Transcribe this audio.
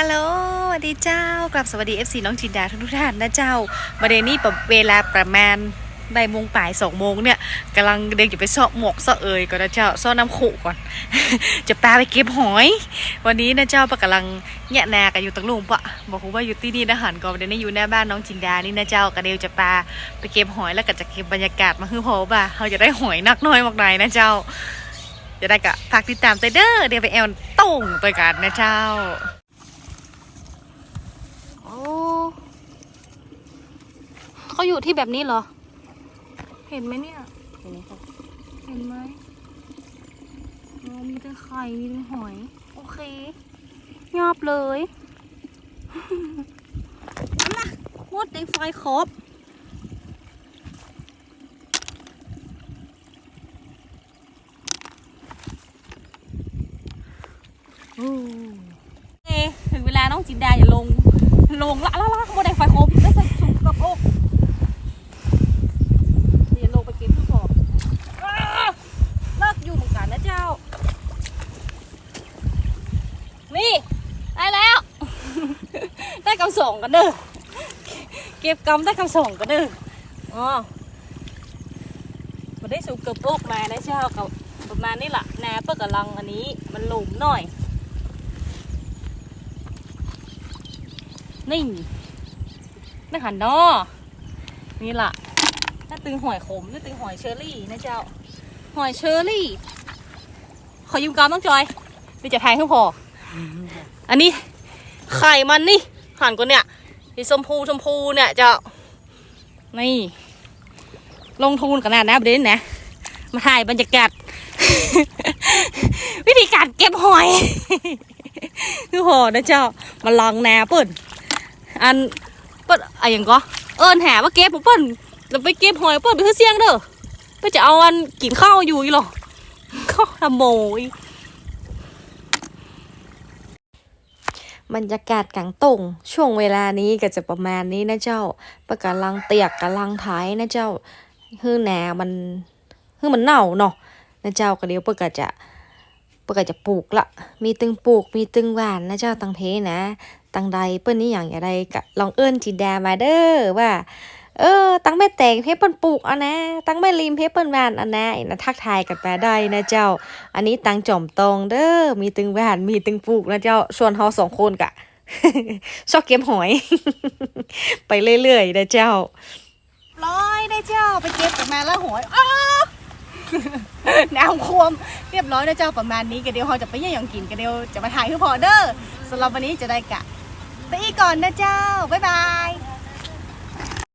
ฮัลโหลสวัสดีเจ้ากลับสวัสดี FC น้องจินดาทุกทุกท่านนะเจ้าประเด็นนี้เวลาประมาณบ่ายโมงป่ายสองโมงเนี่ยกำลังเดินจะไปซาะหมวกซาะเอยก่อนนะเจ้าซาะน้ำขุก่อน จะปลาไปเก็บหอย วันนี้นะเจ้าปะกำลังแยะนากันอยู่ตังลุงปะบอกว่าอยู่ที่นี่นะหันก่อนประเด็นนี้อยู่หน้าบ้านน้องจินดานี่นะเจ้ากระเดียวจะปลาไปเก็บหอยแล้วก็จะเก็บบรรยากาศมาคือพอบ่าเขาจะได้หอยนักน้อยมากหน่อยนะเจ้า จะได้กะฝากติดตามใจเด้อเดี๋ยวไปแอลตุ่งตัวกันนะเจ้า โอ้ เขาอยู่ที่แบบนี้เหรอ เห็นไหมเนี่ย เห็นไหมคะเห็นไหมโอ้มีแต่ไข่ มีแต่หอย โอเคยอบเลยอันน่ะมดในไฟครบโอ้เอ๊ะถึงเวลาน้องจินดาอย่าลง ลงละละละหมดในไฟครบได้ใส่ถุงกระโปรงเดี๋ยวลงไปกินเพื่อพออ้าเลิกอยู่เหมือนกันนะเจ้า นี่ ได้แล้ว ได้คำส่งกันเด้อเก็บกำได้คำส่งกันเด้ออ๋อมาได้สูบกระโปกมานะเจ้ากับประมาณนี้แหละแหนเปิดกับลังอันนี้มันหลุมหน่อย นี่ไม่หันนอนี่ล่ะน่าตึงหอยขมน่าตึงหอยเชอรี่นะเจ้า หอยเชอรี่ ขอยืมกาวต้องจอยไปจะแทงให้พอ อันนี้ไข่มันนี่ หันกว่าเนี่ยสีชมพูชมพูเนี่ยเจ้านี่ ลงทุนขนาดนะเบนนะ มาถ่ายบรรยากาศ วิธีการเก็บหอยคือพอนะเจ้ามาลองแนวเปิ่นอันเปิ่นอะไรอย่างก็เอิญหาว่าเก็บผมเปิ่นเราไปเก็บหอยเปิ่นไปคือเสี่ยงเด้อไปจะเอาอันกินข้าวอยู่อีหรอข้าวทำโมย บรรยากาศกลางตงช่วงเวลานี้ก็จะประมาณนี้นะเจ้าปะกาลังเตียกกำลังท้ายนะเจ้าฮือแหนมันฮือมันเน่าเนาะนะเจ้าก็เดี๋ยวปิกก็จะปิกก็จะปลูกละ มีตึงปลูกมีตึงหวานนะเจ้าตังเพนะ ตังใดเปิ้นนี่อย่างอย่าใดก็ลองเอิ้นจินดามาเด้อว่า เออ ตั้งแม่แตงเพชรเปิ้นปลูกอะนะ ตั้งแม่ริมเพชรเปิ้นหวานอะนะนะทักทายกันไปได้นะเจ้า อันนี้ตั้งจอมตองเด้อ มีตึงหวานมีตึงปลูกนะเจ้า ส่วนเฮาสองคนกะ ชอบเก็บหอย ไปเรื่อยๆนะเจ้า ร้อยนะเจ้า ไปเก็บกันมาแล้วหอยอ้าน้ำควมเรียบร้อยนะเจ้าประมาณนี้กันเดียวเราจะไปเยี่ยมกินกันเดียวจะมาถ่ายคือพอเด้อสำหรับวันนี้จะได้กะไปอีกก่อนนะเจ้า บ๊ายบาย